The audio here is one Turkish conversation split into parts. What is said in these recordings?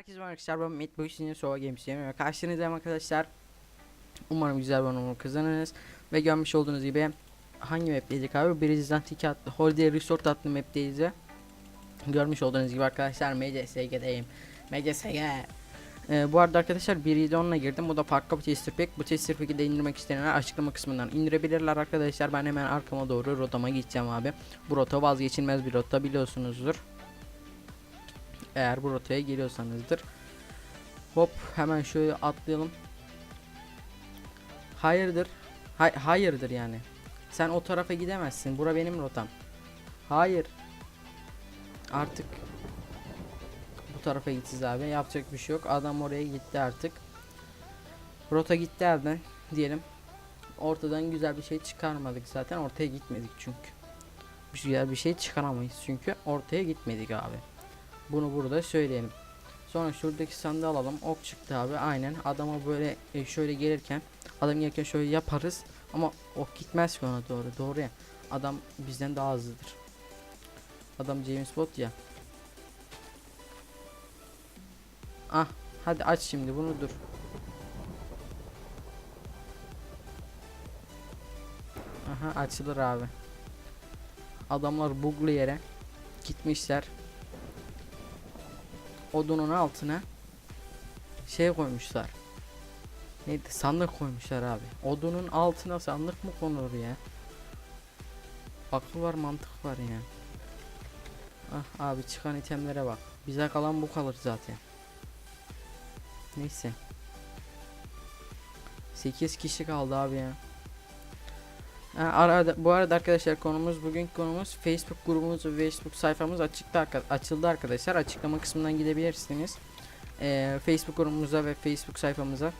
Herkese merhaba arkadaşlar ben Mehmet Bugün sizinle Sova Games'im ve karşınızdayım arkadaşlar Umarım güzel bir oyunu kazanırız Ve görmüş olduğunuz gibi Hangi map'teydik abi? Bridge'den 2 adlı Holiday Resort adlı map'teyiz Görmüş olduğunuz gibi arkadaşlar MCSG'deyim MCSG ee, bu arada arkadaşlar 1.7.10'la girdim. Bu da farklı bir tester pack. Bu tester pack'i de indirmek isteyenler açıklama kısmından indirebilirler arkadaşlar. Ben hemen arkama doğru rotama gideceğim abi. Bu rota vazgeçilmez bir rota biliyorsunuzdur. Eğer bu rotaya geliyorsanızdır. Hop hemen şöyle atlayalım. Hayırdır? Hay hayırdır yani. Sen o tarafa gidemezsin. Bura benim rotam. Hayır. Artık bu tarafa gideceğiz abi. Yapacak bir şey yok. Adam oraya gitti artık. Rota gitti elden diyelim. Ortadan güzel bir şey çıkarmadık zaten. Ortaya gitmedik çünkü. Güzel bir şey çıkaramayız çünkü ortaya gitmedik abi. Bunu burada söyleyelim. Sonra şuradaki sandığı alalım. Ok çıktı abi. Aynen. Adama böyle e, şöyle gelirken adam gelirken şöyle yaparız. Ama ok gitmez ki ona doğru. Doğru ya. Adam bizden daha hızlıdır. Adam James Bond ya. Ah. Hadi aç şimdi bunu dur. Aha açılır abi. Adamlar buglu yere gitmişler odunun altına şey koymuşlar. Neydi? Sandık koymuşlar abi. Odunun altına sandık mı konur ya? Akıl var mantık var ya. Ah abi çıkan itemlere bak. Bize kalan bu kalır zaten. Neyse. 8 kişi kaldı abi ya. Arada, bu arada arkadaşlar konumuz bugünkü konumuz Facebook grubumuz ve Facebook sayfamız açıkta açıldı arkadaşlar. Açıklama kısmından gidebilirsiniz. Ee, Facebook grubumuza ve Facebook sayfamıza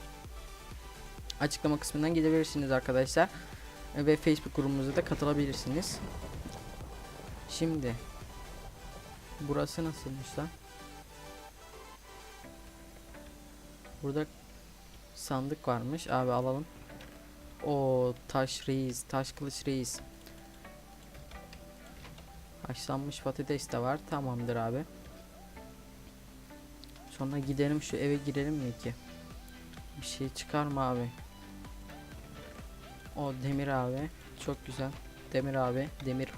açıklama kısmından gidebilirsiniz arkadaşlar. Ee, ve Facebook grubumuza da katılabilirsiniz. Şimdi burası nasılmış lan? Burada sandık varmış. Abi alalım. O taş reis, taş kılıç reis. Haşlanmış patates de var. Tamamdır abi. Sonra gidelim şu eve girelim mi ki? Bir şey çıkar mı abi? O demir abi. Çok güzel. Demir abi. Demir.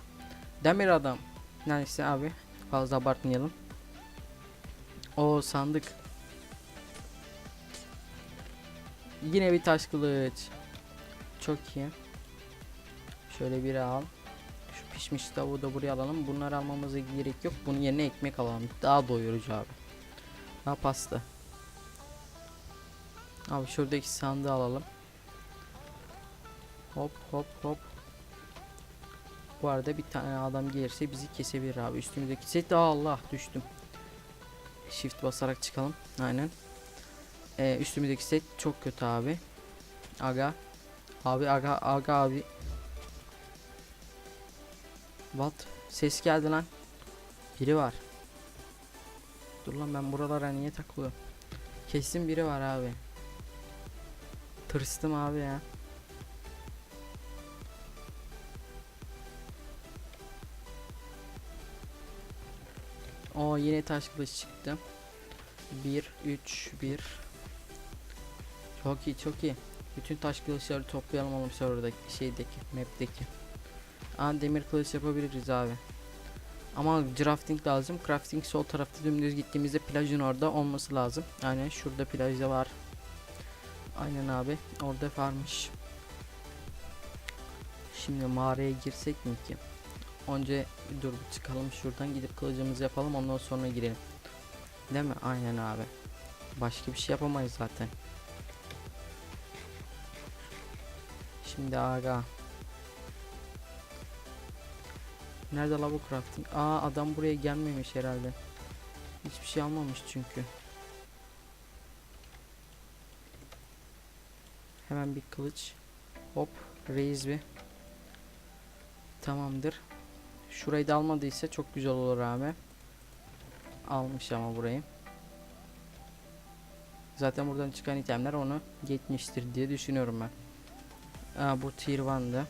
Demir adam. Neyse abi. Fazla abartmayalım. O sandık. Yine bir taş kılıç. Çok iyi. Şöyle biri al. Şu pişmiş tavuğu da buraya alalım. Bunları almamıza gerek yok. Bunun yerine ekmek alalım. Daha doyurucu abi. Ha pasta. Abi şuradaki sandığı alalım. Hop hop hop. Bu arada bir tane adam gelirse bizi kesebilir abi. Üstümüzdeki set Allah düştüm. Shift basarak çıkalım. Aynen. Ee, üstümüzdeki set çok kötü abi. Aga. Abi aga aga abi. What? Ses geldi lan. Biri var. Dur lan ben buralara niye takılıyorum? Kesin biri var abi. Tırstım abi ya. O yine taş kılıç çıktı. 1 3 1 Çok iyi çok iyi. Bütün taş kılıçları toplayalım oğlum serverdaki şeydeki map'teki. Aa demir kılıç yapabiliriz abi. Ama crafting lazım. Crafting sol tarafta dümdüz gittiğimizde plajın orada olması lazım. Aynen şurada plajda var. Aynen abi. Orada varmış. Şimdi mağaraya girsek mi ki? Önce dur çıkalım şuradan gidip kılıcımızı yapalım ondan sonra girelim. Değil mi? Aynen abi. Başka bir şey yapamayız zaten. Şimdi aga. Nerede la bu crafting? Aa adam buraya gelmemiş herhalde. Hiçbir şey almamış çünkü. Hemen bir kılıç. Hop. Reis bir. Tamamdır. Şurayı da almadıysa çok güzel olur abi. Almış ama burayı. Zaten buradan çıkan itemler onu geçmiştir diye düşünüyorum ben. Aa, bu tier 1'dı.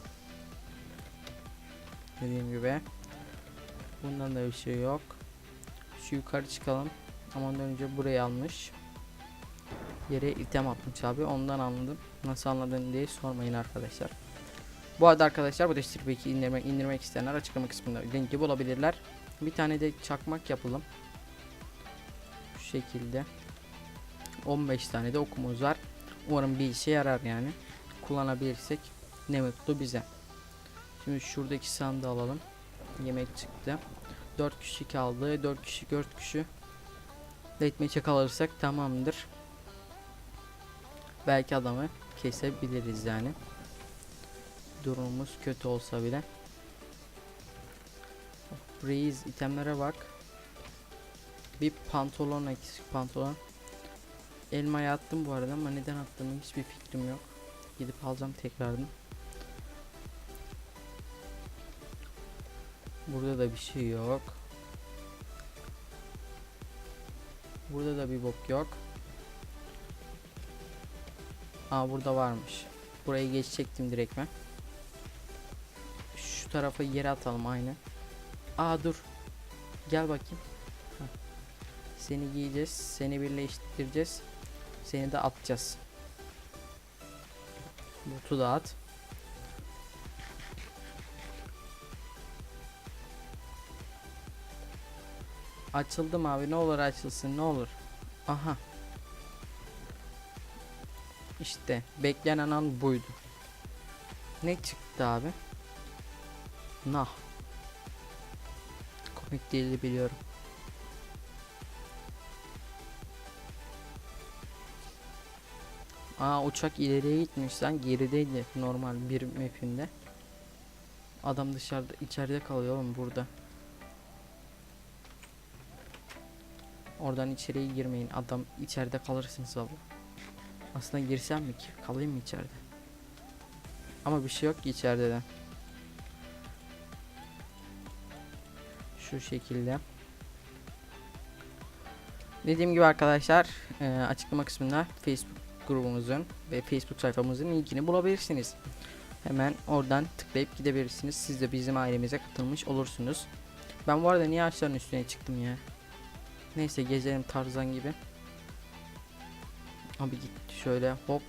Dediğim gibi. Bundan da bir şey yok. Şu yukarı çıkalım. Ama önce burayı almış. Yere item atmış abi. Ondan anladım. Nasıl anladın diye sormayın arkadaşlar. Bu arada arkadaşlar bu Destir Pack'i indirmek, indirmek isteyenler açıklama kısmında linki bulabilirler. Bir tane de çakmak yapalım. Şu şekilde. 15 tane de okumuz var. Umarım bir işe yarar yani. Kullanabilirsek ne mutlu bize. Şimdi şuradaki sandığı alalım. Yemek çıktı. 4 kişi kaldı. 4 kişi 4 kişi. Deathmatch'e kalırsak tamamdır. Belki adamı kesebiliriz yani. Durumumuz kötü olsa bile. Reis itemlere bak. Bir pantolon eksik pantolon. Elmaya attım bu arada ama neden attığımı hiçbir fikrim yok. Gidip alacağım tekrardan. Burada da bir şey yok. Burada da bir bok yok. Aa burada varmış. Burayı geçecektim direkt ben. Şu tarafa yere atalım aynı. Aa dur. Gel bakayım. Heh. Seni giyeceğiz. Seni birleştireceğiz. Seni de atacağız. Botu da at. Açıldım abi ne olur açılsın ne olur. Aha. İşte beklenen an buydu. Ne çıktı abi? Nah. Komik değildi biliyorum. Aa uçak ileriye gitmiş lan gerideydi normal bir map'inde. Adam dışarıda içeride kalıyor oğlum burada. Oradan içeriye girmeyin. Adam içeride kalırsınız valla. Aslında girsem mi ki? Kalayım mı içeride? Ama bir şey yok ki içeride de. Şu şekilde. Dediğim gibi arkadaşlar e, açıklama kısmında Facebook grubumuzun ve Facebook sayfamızın linkini bulabilirsiniz. Hemen oradan tıklayıp gidebilirsiniz. Siz de bizim ailemize katılmış olursunuz. Ben bu arada niye ağaçların üstüne çıktım ya? Neyse gezelim Tarzan gibi. Abi git şöyle hop.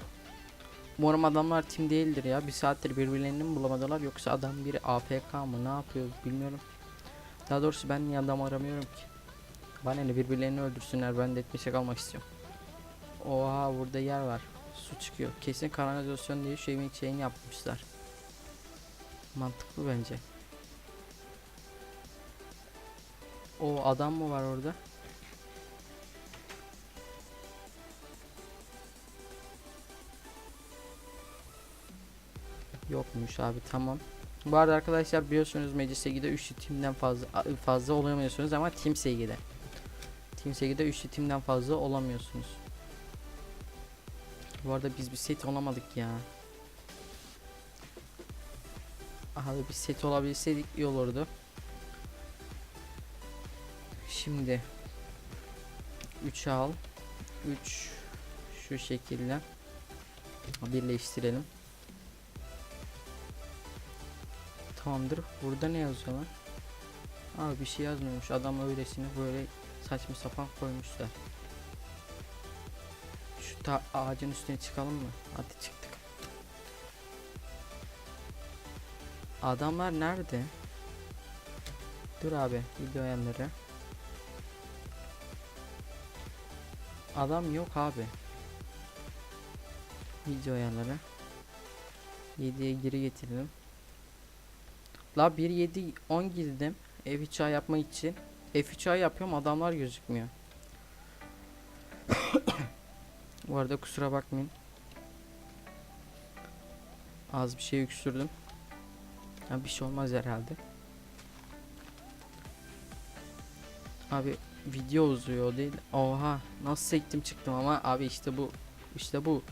Umarım adamlar tim değildir ya. Bir saattir birbirlerini mi bulamadılar yoksa adam biri AFK mı ne yapıyor bilmiyorum. Daha doğrusu ben niye adam aramıyorum ki. Bana ne birbirlerini öldürsünler ben de etmişe kalmak istiyorum. Oha burada yer var. Su çıkıyor. Kesin kanalizasyon diye şeyin şeyini yapmışlar. Mantıklı bence. O adam mı var orada? Yokmuş abi tamam. Bu arada arkadaşlar biliyorsunuz Meclis Segi'de 3 timden fazla fazla olamıyorsunuz ama Team Segi'de. Team Segi'de 3 timden fazla olamıyorsunuz. Bu arada biz bir set olamadık ya. Abi bir set olabilseydik iyi olurdu. Şimdi 3 al. 3 şu şekilde birleştirelim. Tamamdır. Burada ne yazıyor lan? Abi bir şey yazmıyormuş. Adam öylesine böyle saçma sapan koymuşlar. Ta ağacın üstüne çıkalım mı? Hadi çıktık. Adamlar nerede? Dur abi video ayarları. Adam yok abi. Video ayarları. 7'ye geri getirelim. La 1 7 10 girdim. F3A yapmak için. F3A yapıyorum adamlar gözükmüyor. Bu arada kusura bakmayın. Az bir şey öksürdüm. Ya bir şey olmaz herhalde. Abi video uzuyor değil. Oha nasıl sektim çıktım ama abi işte bu. işte bu.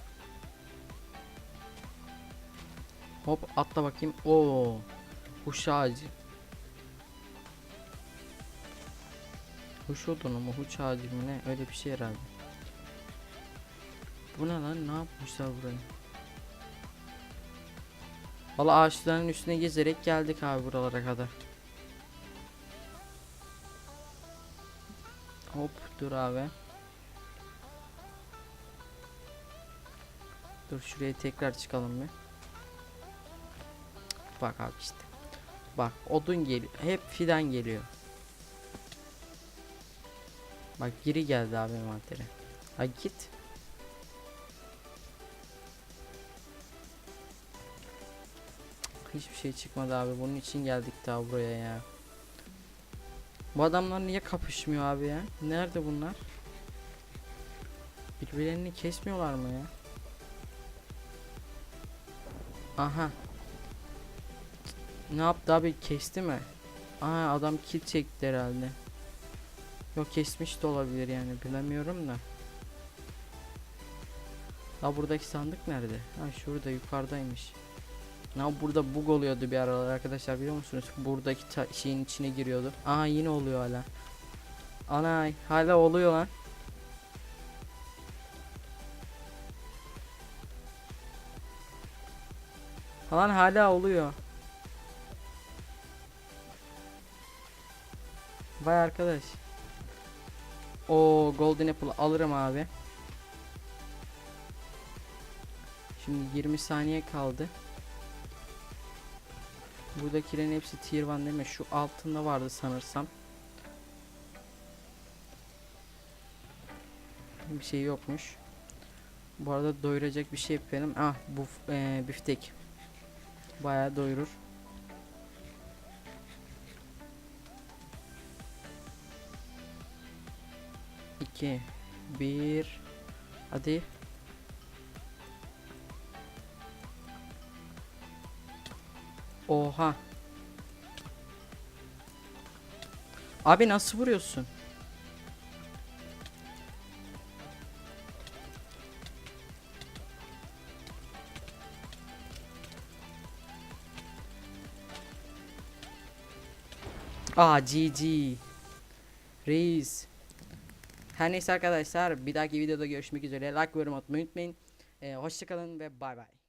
Hop atla bakayım. Oo. Huş ağacı. Huş odunu mu huç ağacı mı ne öyle bir şey herhalde. Bu ne lan ne yapmışlar burayı? Valla ağaçların üstüne gezerek geldik abi buralara kadar. Hop dur abi. Dur şuraya tekrar çıkalım bir. Bak abi işte. Bak odun geliyor. Hep fidan geliyor. Bak geri geldi abi envantere. Ha git. Hiçbir şey çıkmadı abi. Bunun için geldik daha buraya ya. Bu adamlar niye kapışmıyor abi ya? Nerede bunlar? Birbirlerini kesmiyorlar mı ya? Aha. Ne yaptı abi? Kesti mi? Aa adam kill çekti herhalde. Yok kesmiş de olabilir yani bilemiyorum da. Ha buradaki sandık nerede? Ha şurada yukarıdaymış. Ya burada bug oluyordu bir aralar arkadaşlar biliyor musunuz? Buradaki şeyin içine giriyordu. Aa yine oluyor hala. Ana hala oluyor lan. Lan hala oluyor. Vay arkadaş. O golden apple alırım abi. Şimdi 20 saniye kaldı. Buradakilerin hepsi tier 1 değil mi? Şu altında vardı sanırsam. Bir şey yokmuş. Bu arada doyuracak bir şey yapalım. Ah bu eee biftek. Bayağı doyurur. İki, bir, hadi. Oha. Abi nasıl vuruyorsun? Aa GG. Reis. Her neyse arkadaşlar bir dahaki videoda görüşmek üzere. Like ve yorum atmayı unutmayın. Ee, hoşçakalın ve bay bay.